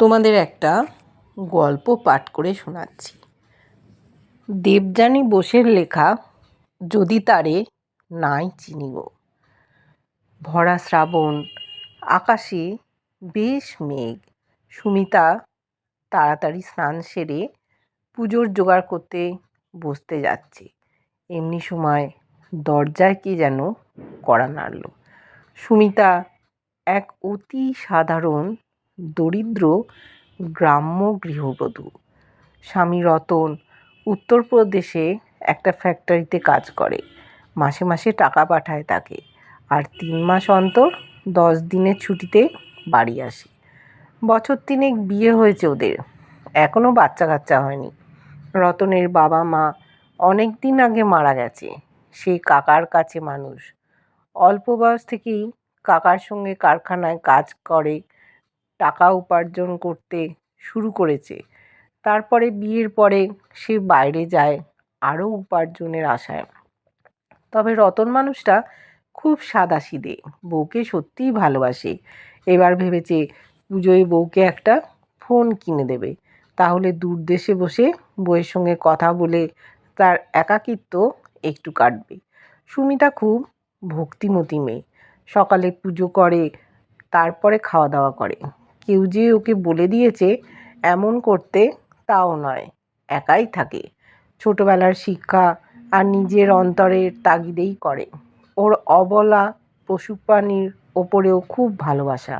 তোমাদের একটা গল্প পাঠ করে শোনাচ্ছি। দেবযানী বোসের লেখা, যদি তারে নাই চিনিব। ভরা শ্রাবণ, আকাশে বেশ মেঘ। সুমিতা তাড়াতাড়ি স্নান সেরে পুজোর জোগাড় করতে বসতে যাচ্ছে। এমনি সময় দরজায় কে যেন কড়া নাড়ল। সুমিতা এক অতি সাধারণ দরিদ্র গ্রাম্য গৃহবধূ। স্বামী রতন উত্তরপ্রদেশে একটা ফ্যাক্টরিতে কাজ করে। মাসে মাসে টাকা পাঠায় তাকে। আর তিন মাস অন্তর দশ দিনের ছুটিতে বাড়ি আসে। বছর তিনেক বিয়ে হয়েছে ওদের। এখনও বাচ্চা কাচ্চা হয়নি। রতনের বাবা মা অনেক দিন আগে মারা গেছে। সেই কাকার কাছে মানুষ। অল্প বয়স থেকেই কাকার সঙ্গে কারখানায় কাজ করে টাকা উপার্জন করতে শুরু করেছে। তারপরে বিয়ের পরে সে বাইরে যায় আরও উপার্জনের আশায়। তবে রতন মানুষটা খুব সাদাসিধে বউকে সত্যিই ভালোবাসে। এবার ভেবেছে পুজোয় বউকে একটা ফোন কিনে দেবে। তাহলে দূর দেশে বসে বউয়ের সঙ্গে কথা বলে তার একাকিত্ব একটু কাটবে। সুমিতা খুব ভক্তিমতী মেয়ে। সকালে পুজো করে, তারপরে খাওয়া দাওয়া করে। কেউ যে ওকে বলে দিয়েছে এমন করতে তাও নয়, একাই থাকে। ছোটোবেলার শিক্ষা আর নিজের অন্তরের তাগিদেই করে। ওর অবলা পশু প্রাণীর ওপরেও খুব ভালোবাসা।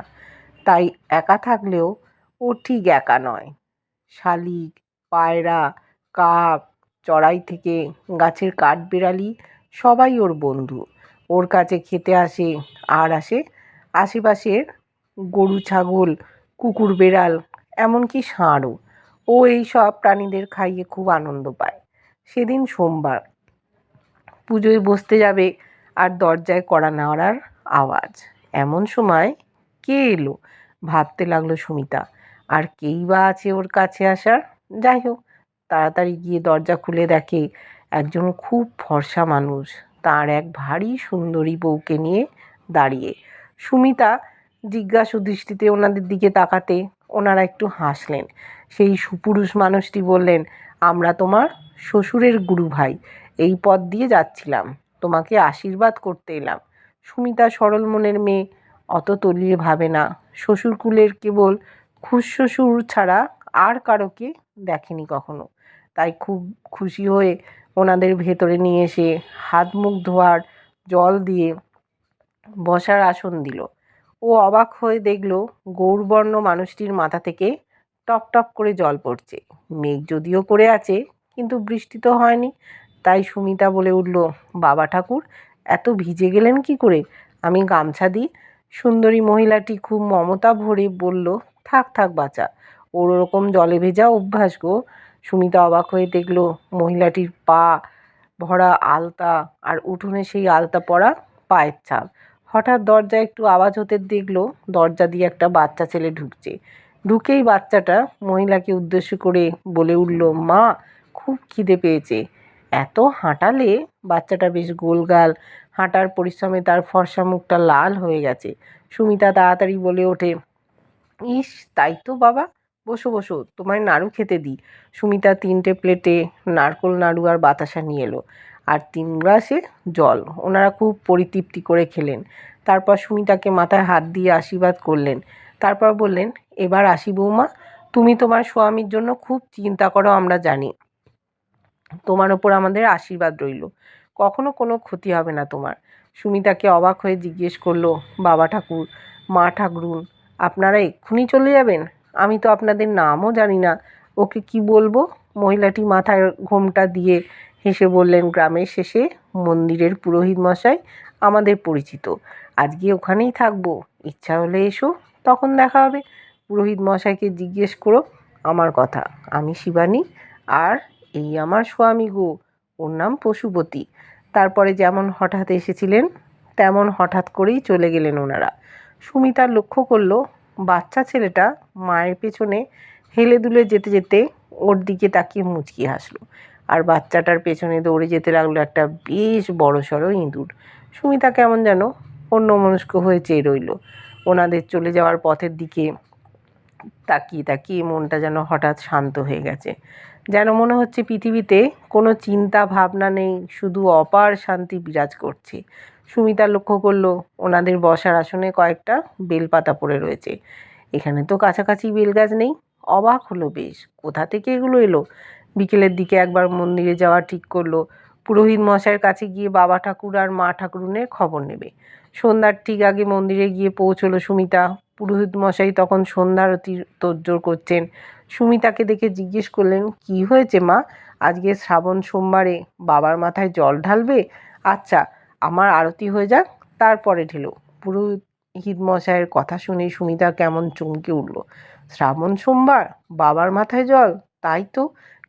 তাই একা থাকলেও ও ঠিক একা নয়। শালিক, পায়রা, কাক, চড়াই থেকে গাছের কাঠবিড়ালি সবাই ওর বন্ধু। ওর কাছে খেতে আসে, আর আসে আশেপাশের গরু, ছাগল, কুকুর, বেড়াল, এমনকি ষাঁড়ও। ও এই সব প্রাণীদের খাইয়ে খুব আনন্দ পায়। সেদিন সোমবার পুজোয় বসতে যাবে আর দরজায় কড়া নাড়ার আওয়াজ। এমন সময় কে এলো? ভাবতে লাগল সুমিতা। আর কেই বা আছে ওর কাছে আসার? যাই হোক, তাড়াতাড়ি গিয়ে দরজা খুলে দেখে একজন খুব ফর্সা মানুষ। তার এক ভারী সুন্দরী বউকে নিয়ে দাঁড়িয়ে। সুমিতা জিজ্ঞাসু দৃষ্টিতে ওনাদের দিকে তাকাতে ওনারা একটু হাসলেন। সেই সুপুরুষ মানুষটি বললেন, আমরা তোমার শ্বশুরের গুরু ভাই। এই পথ দিয়ে যাচ্ছিলাম। তোমাকে আশীর্বাদ করতে এলাম। সুমিতা সরল মনের মেয়ে, অত তলিয়ে ভাবে না। শ্বশুরকুলের কেবল খুশশ্বশুর ছাড়া আর কারোকে দেখেনি কখনো। তাই খুব খুশি হয়ে ওনাদের ভেতরে নিয়ে এসে হাত মুখ ধোয়ার জল দিয়ে বসার আসন দিল। ও অবাক হয়ে দেখল গৌরবর্ণ মানুষটির মাথা থেকে টপ টপ করে জল পড়ছে। মেঘ যদিও করে আছে, কিন্তু বৃষ্টি তো হয়নি। তাই সুমিতা বলে উঠল, বাবা ঠাকুর, এত ভিজে গেলেন কি করে? আমি গামছা দিই? সুন্দরী মহিলাটি খুব মমতা ভরে বলল, থাক থাক বাচ্চা ওর ওরকম জলে ভেজা অভ্যাস গো। সুমিতা অবাক হয়ে দেখল, মহিলাটির পা ভরা আলতা আর উঠোনে সেই আলতা পরা পায়ের ছাপ। হঠাৎ দরজায় একটু আওয়াজ হতে দেখল দরজা দিয়ে একটা বাচ্চা ছেলে ঢুকছে। ঢুকেই বাচ্চাটা মহিলাকে উদ্দেশ্য করে বলে উঠল, মা, খুব খিদে পেয়েছে। এত হাঁটালে বাচ্চাটা বেশ গোলগাল, হাঁটার পরিশ্রমে তার ফর্সা মুখটা লাল হয়ে গেছে। সুমিতা তাড়াতাড়ি বলে ওঠে, ইস, তাই তো বাবা। বসো বসো, তোমায় নাড়ু খেতে দিই। সুমিতা তিনটে প্লেটে নারকোল, নাড়ু আর বাতাসা নিয়ে এলো। আর তিন গ্লাসে জল। ওনারা খুব পরিতৃপ্তি করে খেলেন। তারপর সুমিতাকে মাথায় হাত দিয়ে আশীর্বাদ করলেন। তারপর বললেন, এবার আসি বৌমা, তুমি তোমার স্বামীর জন্য খুব চিন্তা করো, আমরা জানি। তোমার ওপর আমাদের আশীর্বাদ রইল। কখনো কোনো ক্ষতি হবে না তোমার। সুমিতাকে অবাক হয়ে জিজ্ঞেস করল, বাবা ঠাকুর, মা ঠাকুরুন, আপনারা এক্ষুনি চলে যাবেন? আমি তো আপনাদের নামও জানি না। ওকে কি বলব? মহিলাটি মাথায় ঘোমটা দিয়ে হেসে বললেন, গ্রামের শেষে মন্দিরের পুরোহিত মশাই আমাদের পরিচিত। আজকে ওখানেই থাকব। ইচ্ছা হলে এসো, তখন দেখা হবে। পুরোহিত মশাইকে জিজ্ঞেস করো আমার কথা। আমি শিবানী, আর এই আমার স্বামী গো। ওর নাম পশুপতি। তারপরে যেমন হঠাৎ এসেছিলেন, তেমন হঠাৎ করেই চলে গেলেন ওনারা। সুমিতা লক্ষ্য করল, বাচ্চা ছেলেটা মায়ের পেছনে হেলে দুলে যেতে যেতে ওর দিকে তাকিয়ে মুচকি হাসলো। আর বাচ্চাটার পেছনে দৌড়ে যেতে লাগল একটা বেশ বড় সড়ো ইঁদুর। সুমিতা কেমন যেন অন্যমনস্ক হয়ে চেয়ে রইল। ওনাদের চলে যাওয়ার পথের দিকে তাকিয়ে তাকিয়ে মনটা যেন হঠাৎ শান্ত হয়ে গেছে। যেন মনে হচ্ছে পৃথিবীতে কোনো চিন্তা ভাবনা নেই, শুধু অপার শান্তি বিরাজ করছে। সুমিতা লক্ষ্য করল, ওনাদের বসার আসনে কয়েকটা বেলপাতা পড়ে রয়েছে। এখানে তো কাছাকাছি বেলগাছ নেই। অবাক হলো বেশ। কোথা থেকে এগুলো এলো? বিকেলের দিকে একবার মন্দিরে যাওয়া ঠিক করল। পুরোহিত মশাইয়ের কাছে গিয়ে বাবা ঠাকুর আর মা ঠাকুরুনের খবর নেবে। সন্ধ্যার ঠিক আগে মন্দিরে গিয়ে পৌঁছলো সুমিতা। পুরোহিত মশাই তখন সন্ধ্যারতি তোড়জোড় করছেন। সুমিতাকে দেখে জিজ্ঞেস করলেন, কি হয়েছে মা? আজকে শ্রাবণ সোমবারে বাবার মাথায় জল ঢালবে? আচ্ছা আমার আরতি হয়ে যাক, তারপরে ঢেলো। পুরোহিত মশাইয়ের কথা শুনে সুমিতা কেমন চমকে উঠল। শ্রাবণ সোমবার বাবার মাথায় জল, তাই তো?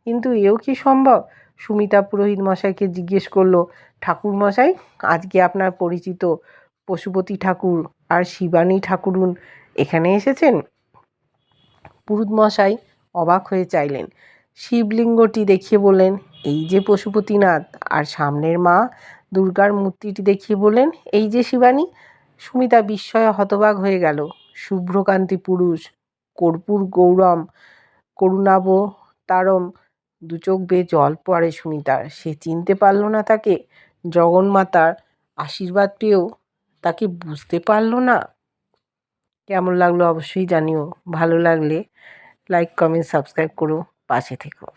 কিন্তু এও কি সম্ভব? সুমিতা পুরোহিত মশাইকে জিজ্ঞেস করল, ঠাকুর মশাই, আজকে আপনার পরিচিত পশুপতি ঠাকুর আর শিবানী ঠাকুরুন এখানে এসেছেন? পুরুত মশাই অবাক হয়ে চাইলেন। শিবলিঙ্গটি দেখিয়ে বললেন, এই যে পশুপতিনাথ আর সামনের মা দুর্গার মূর্তিটি দেখিয়ে বললেন, এই যে শিবানী? সুমিতা বিস্ময়ে হতবাক হয়ে গেল। শুভ্রকান্তি পুরুষ, কর্পূর গৌরম করুণাব তারম দু চোখ বেয়ে জল পড়ে সুমিতার। সে চিনতে পারল না তাকে। জগন্মাতার আশীর্বাদ পেয়েও তাকে বুঝতে পারল না। কেমন লাগল অবশ্যই জানিও। ভালো লাগলে লাইক কমেন্ট সাবস্ক্রাইব করো। পাশে থেকো।